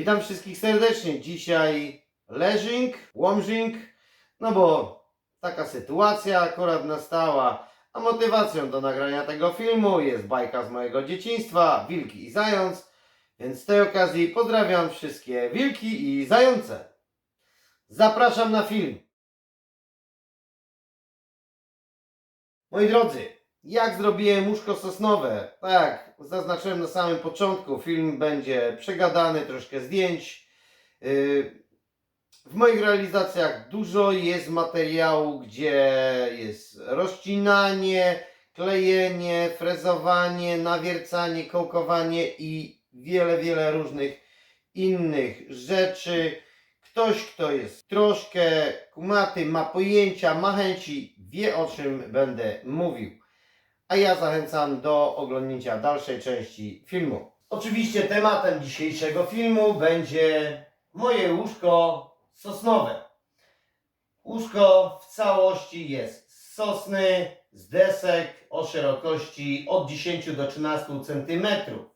Witam wszystkich serdecznie. Dzisiaj leżing, łomżing, no bo taka sytuacja akurat nastała, a motywacją do nagrania tego filmu jest bajka z mojego dzieciństwa, Wilki i Zając, więc z tej okazji pozdrawiam wszystkie wilki i zające. Zapraszam na film. Moi drodzy, jak zrobiłem łóżko sosnowe? Tak, zaznaczyłem na samym początku. Film będzie przegadany, troszkę zdjęć. Yy, W moich realizacjach dużo jest materiału, gdzie jest rozcinanie, klejenie, frezowanie, nawiercanie, kołkowanie i wiele, wiele różnych innych rzeczy. Ktoś, kto jest troszkę kumaty, ma pojęcia, ma chęci, wie o czym będę mówił a ja zachęcam do oglądnięcia dalszej części filmu. Oczywiście tematem dzisiejszego filmu będzie moje łóżko sosnowe. Łóżko w całości jest z sosny, z desek o szerokości od 10 do 13 cm.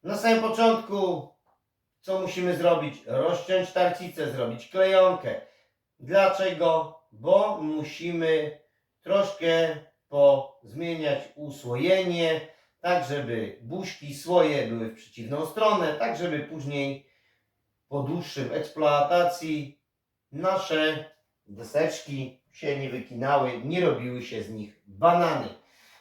Na samym początku co musimy zrobić? Rozciąć tarcicę, zrobić klejonkę. Dlaczego? Bo musimy troszkę pozmieniać usłojenie, tak żeby buźki swoje były w przeciwną stronę, tak żeby później po dłuższym eksploatacji nasze deseczki się nie wykinały, nie robiły się z nich banany.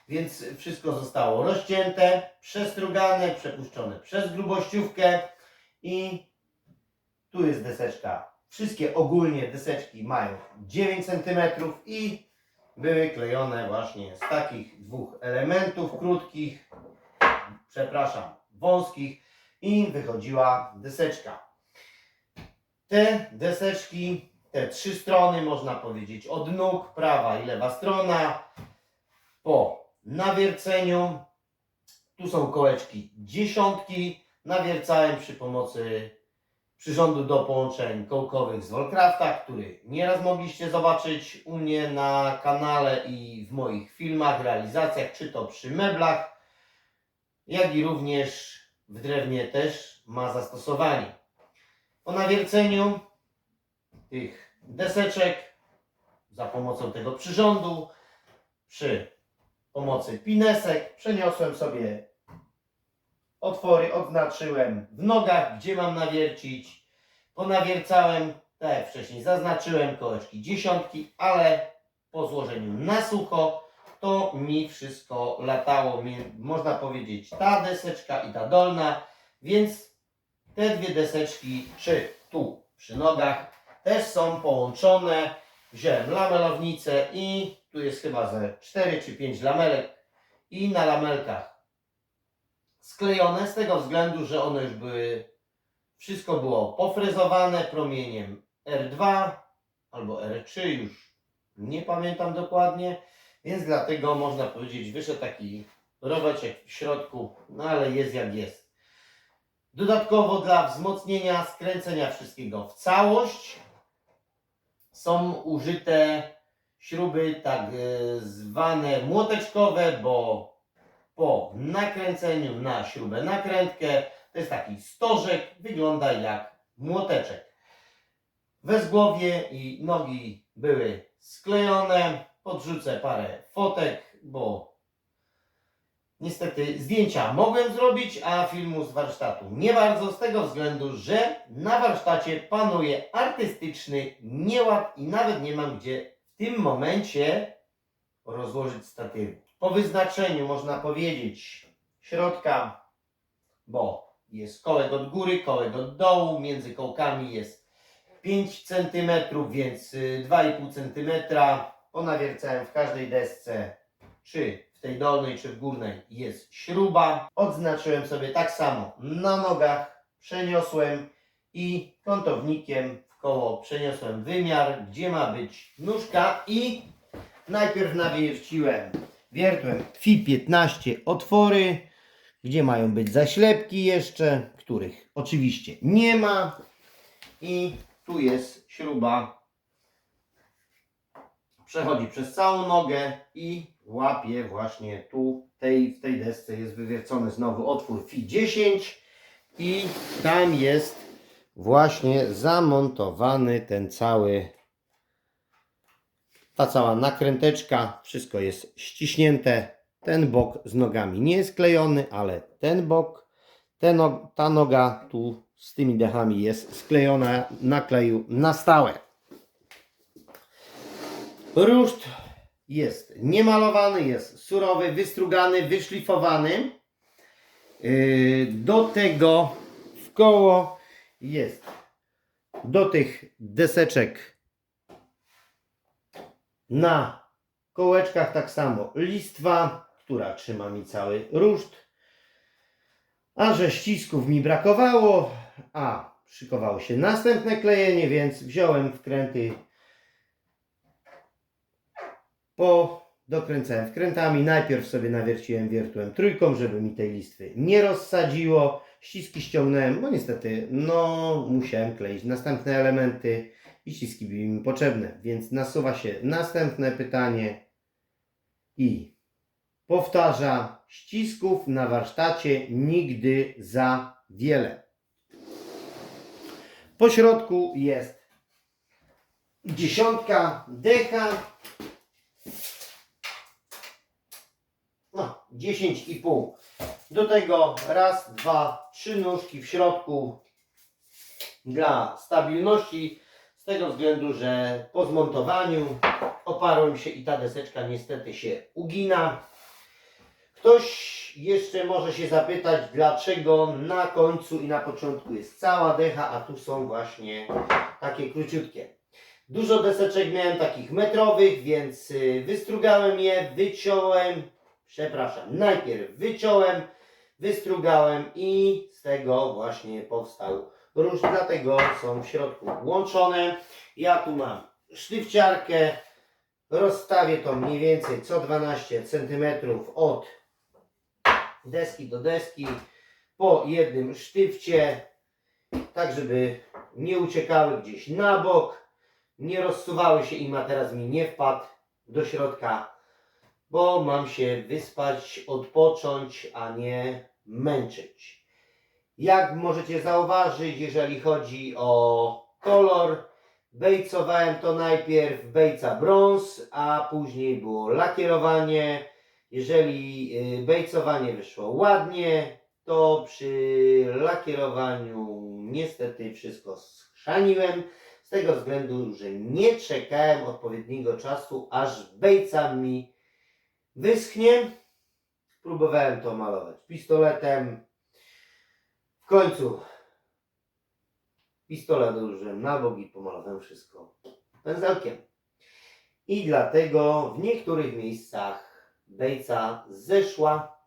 Więc wszystko zostało rozcięte, przestrugane, przepuszczone przez grubościówkę i tu jest deseczka. Wszystkie ogólnie deseczki mają 9 cm i były klejone właśnie z takich dwóch elementów krótkich, przepraszam, wąskich i wychodziła deseczka. Te deseczki, te trzy strony, można powiedzieć, od nóg, prawa i lewa strona, po nawierceniu, tu są kołeczki dziesiątki, nawiercałem przy pomocy przyrządu do połączeń kołkowych z Volcrafta, który nieraz mogliście zobaczyć u mnie na kanale i w moich filmach, realizacjach, czy to przy meblach, jak i również w drewnie też ma zastosowanie. Po nawierceniu tych deseczek za pomocą tego przyrządu, przy pomocy pinesek przeniosłem sobie otwory odznaczyłem w nogach, gdzie mam nawiercić. Ponawiercałem, tak jak wcześniej zaznaczyłem, kołeczki dziesiątki, ale po złożeniu na sucho to mi wszystko latało, można powiedzieć, ta deseczka i ta dolna, więc te dwie deseczki, czy tu przy nogach, też są połączone. Wziąłem lamelownicę i tu jest chyba ze 4 czy 5 lamelek i na lamelkach sklejone z tego względu, że one już były, wszystko było pofrezowane promieniem R2 albo R3, już nie pamiętam dokładnie, więc dlatego można powiedzieć, wyszedł taki roweczek w środku, no ale jest jak jest. Dodatkowo dla wzmocnienia skręcenia wszystkiego w całość są użyte śruby tak e, zwane młoteczkowe, bo po nakręceniu na śrubę nakrętkę, to jest taki stożek, wygląda jak młoteczek. Wezgłowie i nogi były sklejone, podrzucę parę fotek, bo niestety zdjęcia mogłem zrobić, a filmu z warsztatu nie bardzo, z tego względu, że na warsztacie panuje artystyczny nieład i nawet nie mam gdzie w tym momencie rozłożyć statywu. Po wyznaczeniu można powiedzieć środka, bo jest kołek od góry, kołek od dołu, między kołkami jest 5 cm, więc y, 2,5 cm. Ponawiercałem w każdej desce, czy w tej dolnej, czy w górnej jest śruba. Odznaczyłem sobie tak samo na nogach, przeniosłem i kątownikiem w koło przeniosłem wymiar, gdzie ma być nóżka i najpierw nawierciłem wiertłem FI 15 otwory, gdzie mają być zaślepki jeszcze, których oczywiście nie ma. I tu jest śruba. Przechodzi przez całą nogę i łapie właśnie tu, tej, w tej desce jest wywiercony znowu otwór FI 10 i tam jest właśnie zamontowany ten cały ta cała nakręteczka, wszystko jest ściśnięte. Ten bok z nogami nie jest klejony, ale ten bok, ten, no- ta noga tu z tymi dechami jest sklejona na kleju na stałe. Ruszt jest niemalowany, jest surowy, wystrugany, wyszlifowany. Yy, Do tego w koło jest do tych deseczek na kołeczkach tak samo listwa, która trzyma mi cały ruszt. A że ścisków mi brakowało, a szykowało się następne klejenie, więc wziąłem wkręty po dokręcałem wkrętami. Najpierw sobie nawierciłem wiertłem trójką, żeby mi tej listwy nie rozsadziło. Ściski ściągnąłem, bo niestety no musiałem kleić następne elementy i ściski były mi potrzebne. Więc nasuwa się następne pytanie i powtarza ścisków na warsztacie nigdy za wiele. Po środku jest dziesiątka decha no, 10,5. Do tego raz, dwa, trzy nóżki w środku dla stabilności. Z tego względu, że po zmontowaniu oparłem się i ta deseczka niestety się ugina. Ktoś jeszcze może się zapytać, dlaczego na końcu i na początku jest cała decha, a tu są właśnie takie króciutkie. Dużo deseczek miałem takich metrowych, więc y, wystrugałem je, wyciąłem, przepraszam, najpierw wyciąłem, wystrugałem i z tego właśnie powstał róż, dlatego są w środku łączone. Ja tu mam sztywciarkę, rozstawię to mniej więcej co 12 cm od deski do deski po jednym sztywcie, tak żeby nie uciekały gdzieś na bok, nie rozsuwały się i materac mi nie wpadł do środka bo mam się wyspać, odpocząć, a nie męczyć. Jak możecie zauważyć, jeżeli chodzi o kolor, bejcowałem to najpierw bejca brąz, a później było lakierowanie. Jeżeli y, bejcowanie wyszło ładnie, to przy lakierowaniu niestety wszystko schrzaniłem. Z tego względu, że nie czekałem odpowiedniego czasu, aż bejca mi wyschnie. Próbowałem to malować pistoletem. W końcu pistolet użyłem na bok i pomalowałem wszystko pędzelkiem. I dlatego w niektórych miejscach bejca zeszła.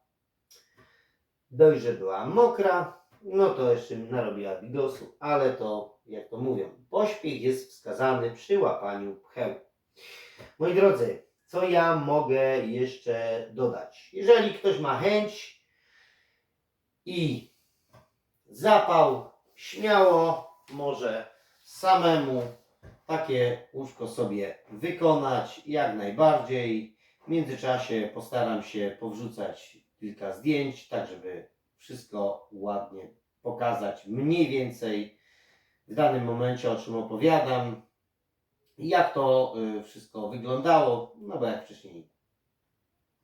Dość, że była mokra, no to jeszcze narobiła bigosu, ale to, jak to mówią, pośpiech jest wskazany przy łapaniu pcheł. Moi drodzy, co ja mogę jeszcze dodać? Jeżeli ktoś ma chęć i zapał, śmiało może samemu takie łóżko sobie wykonać jak najbardziej. W międzyczasie postaram się powrzucać kilka zdjęć, tak żeby wszystko ładnie pokazać mniej więcej w danym momencie o czym opowiadam jak to y, wszystko wyglądało, no bo jak wcześniej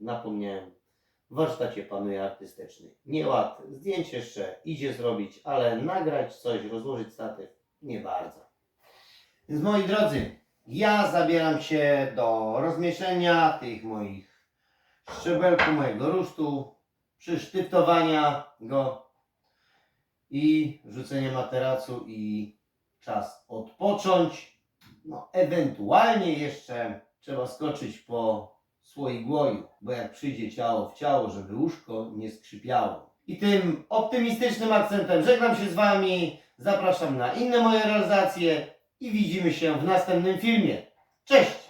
napomniałem, warsztacie panuje artystyczny nieład, zdjęć jeszcze idzie zrobić, ale nagrać coś, rozłożyć statyw, nie bardzo. Więc moi drodzy, ja zabieram się do rozmieszczenia tych moich szczebelków, mojego rusztu, przysztyftowania go i rzucenia materacu i czas odpocząć. No, ewentualnie jeszcze trzeba skoczyć po słoik głoju, bo jak przyjdzie ciało w ciało, żeby łóżko nie skrzypiało. I tym optymistycznym akcentem żegnam się z Wami, zapraszam na inne moje realizacje i widzimy się w następnym filmie. Cześć!